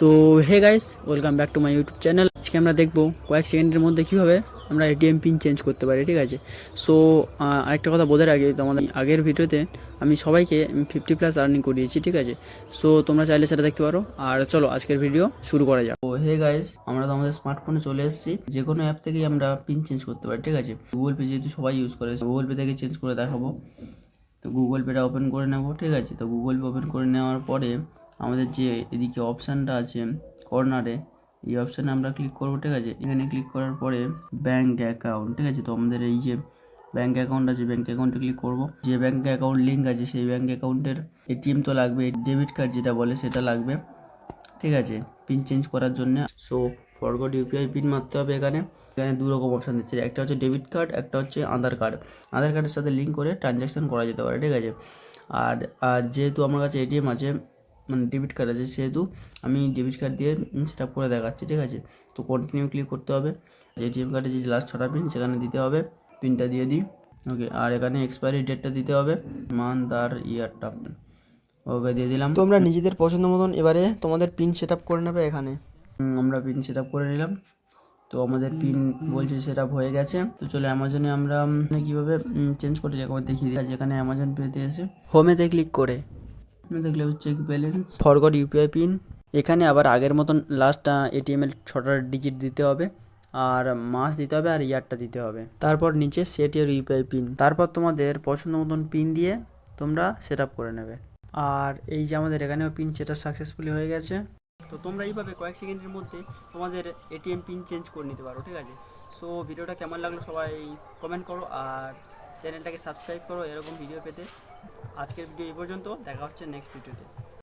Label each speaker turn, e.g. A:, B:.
A: তো hey guys welcome back to my YouTube channel আজকে আমরা দেখব কয়েক সেকেন্ডের মধ্যে কীভাবে আমরা এটিএম পিন চেঞ্জ করতে পারি, ঠিক আছে? সো আরেকটা কথা বোঝার আগে তোমাদের আগের ভিডিওতে আমি সবাইকে ফিফটি প্লাস আর্নিং করিয়েছি, ঠিক আছে? সো তোমরা চাইলে সেটা দেখতে পারো। আর চলো, আজকের ভিডিও শুরু করা যাক। তো হে গাইস আমরা তো আমাদের স্মার্টফোনে চলে এসেছি। যে কোনো অ্যাপ থেকেই আমরা পিন চেঞ্জ করতে পারি, ঠিক আছে? গুগল পে যেহেতু সবাই ইউজ করে গুগল পে থেকে চেঞ্জ করে দেখাবো। তো গুগল পেটা ওপেন করে নেব, ঠিক আছে? তো গুগল পে ওপেন করে নেওয়ার পরে আমাদের যে এদিকে অপশানটা আছে কর্নারে, এই অপশানে আমরা ক্লিক করব, ঠিক আছে? এখানে ক্লিক করার পরে ব্যাঙ্ক অ্যাকাউন্ট ঠিক আছে? তো আমাদের এই যে ব্যাঙ্ক অ্যাকাউন্ট আছে ব্যাঙ্ক অ্যাকাউন্টে ক্লিক করব। যে ব্যাঙ্ক অ্যাকাউন্ট লিঙ্ক আছে, সেই ব্যাঙ্ক অ্যাকাউন্টের এটিএম তো লাগবে ডেবিট কার্ড যেটা বলে সেটা লাগবে, ঠিক আছে? পিন চেঞ্জ করার জন্য। সো ফরগট ইউপিআই পিন মারতে হবে এখানে। এখানে দু রকম অপশান দিচ্ছে। একটা হচ্ছে ডেবিট কার্ড একটা হচ্ছে আধার কার্ড আধার কার্ডের সাথে লিঙ্ক করে ট্রানজ্যাকশন করা যেতে পারে, ঠিক আছে? আর আর যেহেতু আমার কাছে এটিএম আছে মানে ডেবিট কার্ড আছে সেহেতু আমি ডেবিট কার্ড দিয়ে সেট আপ করে দেখাচ্ছি ঠিক আছে? তো কন্টিনিউ ক্লিক করতে হবে। এটিএম কার্ডে যে লাস্ট ছটা পিন সেখানে দিতে হবে। পিনটা দিয়ে দিই। ওকে আর এখানে এক্সপায়ারি ডেটটা দিতে হবে। মান্থ আর ইয়ারটা ওকে দিয়ে দিলাম।
B: তোমরা নিজেদের পছন্দ মতন এবারে তোমাদের পিন সেট আপ করে নেবে এখানে।
A: আমরা পিন সেট আপ করে নিলাম। তো আমাদের পিন বলছে সেট আপ হয়ে গেছে। তো চলো অ্যামাজনে আমরা কীভাবে চেঞ্জ করতে যাব দেখিয়ে দিই। যেখানে অ্যামাজন পেতে এসে
B: হোমেতে ক্লিক করে।
A: দেখলে check balance
B: forgot UPI PIN এখানে আবার আগের মতন লাস্ট এটিএম এর ছটা ডিজিট দিতে হবে, আর মাস দিতে হবে, আর ইয়ারটা দিতে হবে। তারপর নিচে সেট ইয়ার ইউপিআই পিন তারপর তোমাদের পছন্দ মতন পিন দিয়ে তোমরা সেট করে নেবে। আর এই যে আমাদের এখানেও পিন সেট সাকসেসফুলি হয়ে গেছে। তো তোমরা এইভাবে কয়েক সেকেন্ডের মধ্যে তোমাদের এটিএম পিন চেঞ্জ করে নিতে পারো, ঠিক আছে? সো ভিডিওটা কেমন লাগল সবাই কমেন্ট করো, আর চ্যানেলটাকে সাবস্ক্রাইব করো, এরকম ভিডিও পেতে। আজকের ভিডিও এই পর্যন্ত দেখা হচ্ছে নেক্সট ভিডিওতে